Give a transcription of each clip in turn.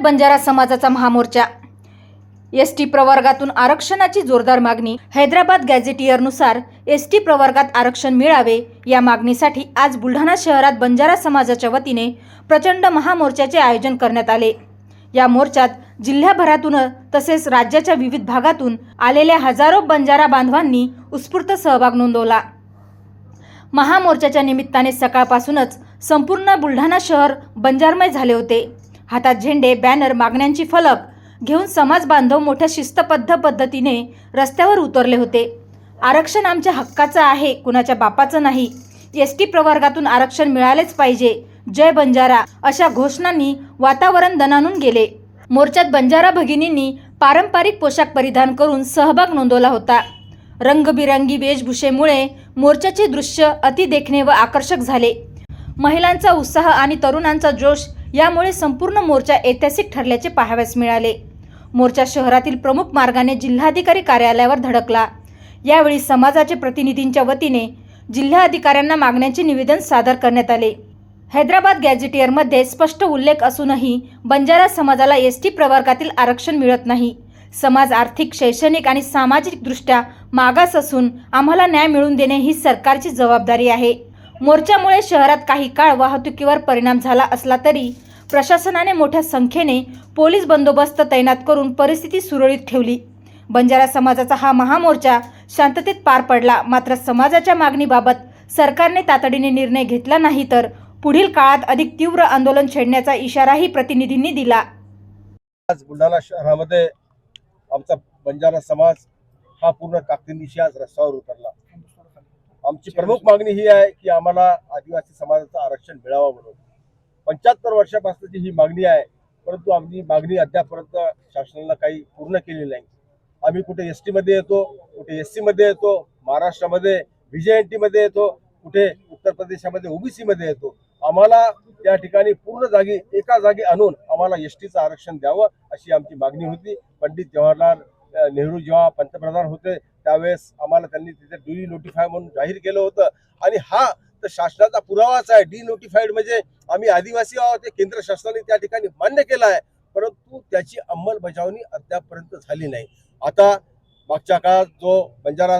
बंजारा समाजाचा महामोर्चा. S T प्रवर्गातून आरक्षणाची जोरदार मागणी. हैदराबाद गॅझेटियरनुसार एस टी प्रवर्गात आरक्षण मिळावे या मागणीसाठी आज बुलढाणा शहरात बंजारा समाजाच्या वतीने प्रचंड महामोर्चाचे आयोजन करण्यात आले. या मोर्चात जिल्ह्याभरातून तसेच राज्याच्या विविध भागातून आलेल्या हजारो बंजारा बांधवांनी उत्स्फूर्त सहभाग नोंदवला. महामोर्चाच्या निमित्ताने सकाळपासूनच संपूर्ण बुलढाणा शहर बंजारमय झाले होते. हातात झेंडे बॅनर मागण्यांची फलक घेऊन समाज बांधव मोठ्या शिस्तबद्ध पद्धतीने रस्त्यावर उतरले होते. आरक्षण आमच्या हक्काचं आहे कुणाच्या बापाचं नाही. एस टी प्रवर्गातून आरक्षण मिळालेच पाहिजे. जय बंजारा अशा घोषणांनी वातावरण दणानून गेले. मोर्चात बंजारा भगिनींनी पारंपरिक पोशाख परिधान करून सहभाग नोंदवला होता. रंगबिरंगी वेशभूषेमुळे मोर्चाचे दृश्य अति देखणे व आकर्षक झाले. महिलांचा उत्साह आणि तरुणांचा जोश यामुळे संपूर्ण मोर्चा ऐतिहासिक ठरल्याचे पाहाव्यास मिळाले. मोर्चा शहरातील प्रमुख मार्गाने जिल्हाधिकारी कार्यालयावर धडकला. यावेळी समाजाचे प्रतिनिधींच्या वतीने जिल्हाधिकाऱ्यांना मागण्यांचे निवेदन सादर करण्यात आले. हैदराबाद गॅझेटियरमध्ये स्पष्ट उल्लेख असूनही बंजारा समाजाला एस टी प्रवर्गातील आरक्षण मिळत नाही. समाज आर्थिक शैक्षणिक आणि सामाजिकदृष्ट्या मागास असून आम्हाला न्याय मिळवून देणे ही सरकारची जबाबदारी आहे. मोर्चामुळे शहरात काही काळ वाहतुकीवर परिणाम झाला असला तरी प्रशासनाने मोठ्या संख्येने पोलीस बंदोबस्त तैनात करून परिस्थिती सुरळीत ठेवली. बंजारा समाजाचा हा महामोर्चा शांततेत पार पडला. मात्र समाजाच्या मागणीबाबत सरकारने तातडीने निर्णय घेतला नाही तर पुढील काळात अधिक तीव्र आंदोलन छेडण्याचा इशाराही प्रतिनिधींनी दिला. आज बुलढाणा शहरामध्ये आमचा बंजारा समाज हा पूर्ण ताकदीनिशी आज रस्त्यावर उतरला. आमची प्रमुख मागणी ही आहे की आम्हाला आदिवासी समाजाचं आरक्षण मिळावं म्हणून. पंच्याहत्तर वर्षापासूनची ही मागणी आहे परंतु आमची मागणी अद्यापर्यंत शासनानं काही पूर्ण केली नाही. आम्ही कुठे एसमध्ये येतो कुठे एसमध्ये येतो महाराष्ट्रामध्ये व्ही मध्ये येतो कुठे उत्तर प्रदेशामध्ये ओबीसी मध्ये येतो. आम्हाला त्या ठिकाणी पूर्ण जागी एका जागी आणून आम्हाला एस टीचं आरक्षण द्यावं अशी आमची मागणी होती. पंडित जवाहरलाल नेहरू जेव्हा पंतप्रधान होते त्यावेळेस आम्हाला त्यांनी तिथे डी नोटिफाय म्हणून जाहीर केलं होतं. आणि हा तर शासनाचा पुरावाच आहे. डी नोटिफाईड म्हणजे आम्ही आदिवासी आहोत हे केंद्र शासनाने त्या ठिकाणी मान्य केलं आहे. परंतु त्याची अंमलबजावणी अद्यापपर्यंत झाली नाही. आता मागच्या काळात जो बंजारा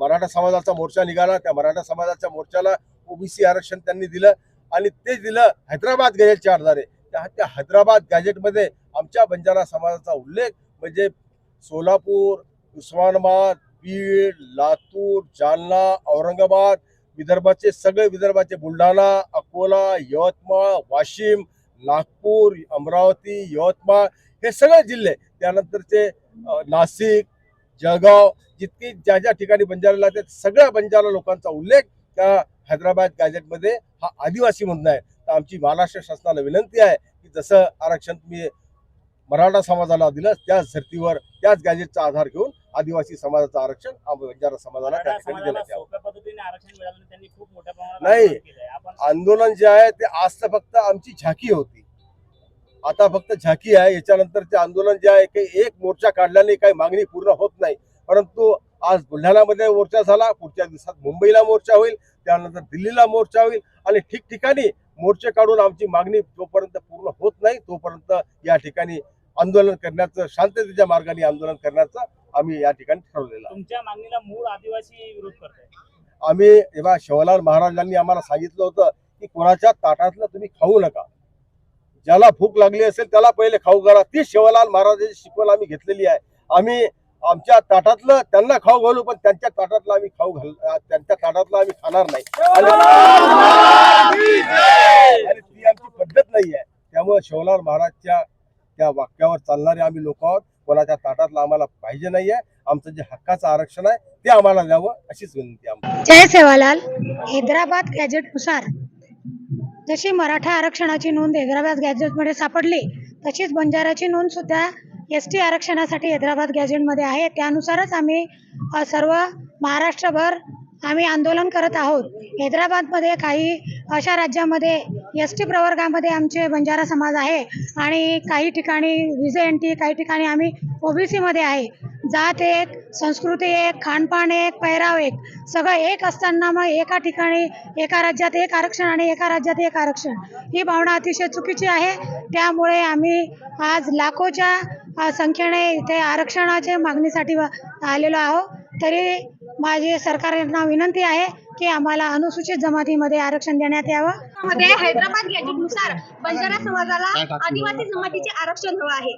मराठा समाजाचा मोर्चा निघाला त्या मराठा समाजाच्या मोर्चाला ओबीसी आरक्षण त्यांनी दिलं आणि ते दिलं हैदराबाद गॅजेटच्या आधारे. त्या हैदराबाद गॅजेटमध्ये आमच्या बंजारा समाजाचा उल्लेख म्हणजे सोलापूर उस्मानाबाद बीड लातूर जालना औरंगाबाद विदर्भाचे सगळे विदर्भाचे बुलढाणा अकोला यवतमाळ वाशिम नागपूर अमरावती यवतमाळ हे सगळे जिल्हे त्यानंतरचे नाशिक जळगाव जितकी ज्या ज्या ठिकाणी बंजारा लागतात सगळ्या बंजारा लोकांचा उल्लेख त्या हैदराबाद गॅजेटमध्ये हा आदिवासी म्हणून आहे. तर आमची महाराष्ट्र शासनाला विनंती आहे की जसं आरक्षण तुम्ही मराठा समाजाला दिलं त्याच धर्तीवर त्याच गॅजेटचा आधार घेऊन आदिवासी समाजाचं आरक्षण बंजारा समाजाला त्या ठिकाणी देण्यात नाही. आंदोलन जे आहे ते आज तर फक्त आमची झाकी होती. आता फक्त झाकी आहे याच्यानंतरचे आंदोलन जे आहे की एक मोर्चा काढल्याने काही मागणी पूर्ण होत नाही. परंतु आज बुलढाणामध्ये मोर्चा झाला पुढच्या दिवसात मुंबईला मोर्चा होईल त्यानंतर दिल्लीला मोर्चा होईल आणि ठिकठिकाणी मोर्चे काढून आमची मागणी जोपर्यंत पूर्ण होत नाही तोपर्यंत या ठिकाणी आंदोलन करण्याचं शांततेच्या मार्गाने आंदोलन करण्याचं आम्ही या ठिकाणी ठरवलेलं आहे. तुमच्या मागणीला मूळ आदिवासी विरोध करताय. आम्ही जेव्हा शिवलाल महाराजांनी आम्हाला सांगितलं होतं की कोणाच्या ताटातलं तुम्ही खाऊ नका. ज्याला भूक लागली असेल त्याला पहिले खाऊ घाला. ती शिवलाल महाराजांची शिकवण आम्ही घेतलेली आहे. आम्ही आमच्या ताटातलं त्यांना खाऊ घालू पण त्यांच्या ताटातलं आम्ही खाऊ घाल त्यांच्या ताटातलं आम्ही खाणार नाही. आणि आणि ती आमची पद्धत नाही आहे. त्यामुळे शिवलाल महाराजच्या त्या वाक्यावर चालणारे आम्ही लोक आहोत. कोणाच्या ताटातलं आम्हाला पाहिजे नाही आहे आमचं जे हक्काचं आरक्षण आहे ते आम्हाला द्यावं अशीच विनंती आहे जय सेवालाल. हैदराबाद गॅजेटनुसार जशी मराठा आरक्षणाची नोंद हैदराबाद गॅजेटमध्ये सापडली तशीच बंजाराची नोंद सुद्धा एस टी आरक्षणासाठी हैदराबाद गॅजेटमध्ये आहे. त्यानुसारच आम्ही सर्व महाराष्ट्रभर आम्ही आंदोलन करत आहोत. हैदराबादमध्ये काही अशा राज्यामध्ये एस टी प्रवर्गामध्ये आमचे बंजारा समाज आहे आणि काही ठिकाणी व्ही एन टी काही ठिकाणी आम्ही ओबीसीमध्ये आहे. जात एक संस्कृती एक खानपान एक पैराव एक सगळं एक असताना मग एका ठिकाणी एका राज्यात एक आरक्षण आणि एका राज्यात एक आरक्षण ही भावना अतिशय चुकीची आहे. त्यामुळे आम्ही आज लाखोच्या संख्येने इथे आरक्षणाच्या मागणीसाठी आलेलो आहोत. तरी माझी सरकारना विनंती आहे की आम्हाला अनुसूचित जमातीमध्ये आरक्षण देण्यात यावं? मध्ये हैदराबाद गॅजेटनुसार बंजारा समाजाला आदिवासी जमातीचे आरक्षण हवं आहे.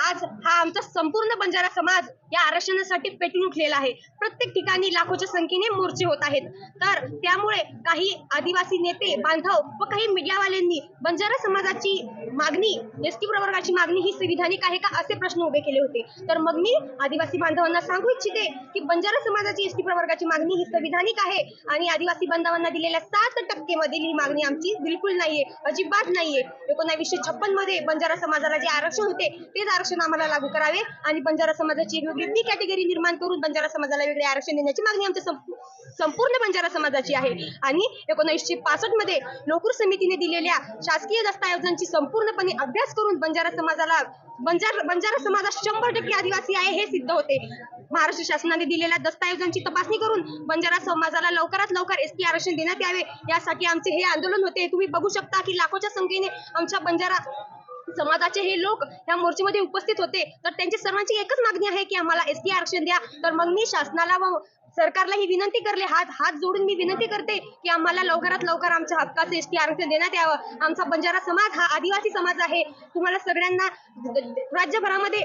आज हा आमचा संपूर्ण बंजारा समाज या आरक्षणासाठी पेटून उठलेला आहे. प्रत्येक ठिकाणी लाखोच्या संख्येने मोर्चे होत आहेत. तर त्यामुळे काही आदिवासी नेते बांधव व काही मीडियावाल्यांनी बंजारा समाजाची मागणी एस टी प्रवर्गाची मागणी ही संविधानिक आहे का असे प्रश्न उभे केले होते. तर मग मी आदिवासी बांधवांना सांगू इच्छिते की बंजारा समाजाची एस टी प्रवर्गाची मागणी ही संविधानिक आहे आणि आदिवासी बांधवांना दिलेल्या सात टक्के मधील ही मागणी आमची बिलकुल नाहीये अजिबात नाहीये. एकोणावीसशे छप्पनमध्ये बंजारा समाजाला जे आरक्षण होते तेच आरक्षण आम्हाला लागू करावे. आणि बंजारा समाजाची एक वेगळी कॅटेगरी निर्माण करून बंजारा समाजाला वेगळे आरक्षण देण्याची मागणी आमच्या संपूर्ण बंजारा समाजाची आहे. आणि एकोणीसशे पासष्टमध्ये लोकूर समितीने दिलेल्या शासकीय दस्तऐवजांची संपूर्णपणे अभ्यास करून बंजारा समाजाला बंजार बंजारा समाजात शंभर टक्के आदिवासी आहे हे सिद्ध होते. महाराष्ट्र शासनाने दिलेल्या दस्तऐवजांची तपासणी करून बंजारा समाजाला लवकरात लवकर एस टी आरक्षण देण्यात यावे. यासाठी आमचे हे आंदोलन होते. तुम्ही बघू शकता की लाखोच्या संख्येने आमच्या बंजारा समाजाचे हे लोक या मोर्चेमध्ये उपस्थित होते. तर त्यांची सर्वांची एकच मागणी आहे की आम्हाला एस टी आरक्षण द्या. तर मग मी शासनाला व सरकारला ही विनंती करले. हात हात जोडून मी विनंती करते की आम्हाला लवकरात लवकर आमच्या हक्काचे एस टी आरक्षण देण्यात यावं. आमचा बंजारा समाज हा आदिवासी समाज आहे. तुम्हाला सगळ्यांना राज्यभरामध्ये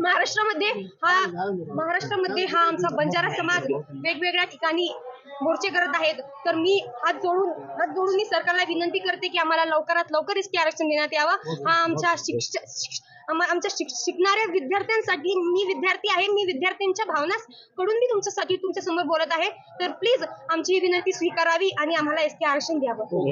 महाराष्ट्रामध्ये हा महाराष्ट्रामध्ये हा आमचा बंजारा समाज वेगवेगळ्या ठिकाणी मोर्चे करत आहेत. तर मी हात जोडून हात जोडून मी सरकारला विनंती करते की आम्हाला लवकरात लवकर इसके आरक्षण देण्यात यावं. हा आमच्या शिक्षक आमच्या शिकणाऱ्या विद्यार्थ्यांसाठी मी विद्यार्थी आहे. मी विद्यार्थ्यांच्या भावना कडून मी तुमच्यासाठी तुमच्यासमोर बोलत आहे. तर प्लीज आमची ही विनंती स्वीकारावी आणि आम्हाला एस आरक्षण द्यावं.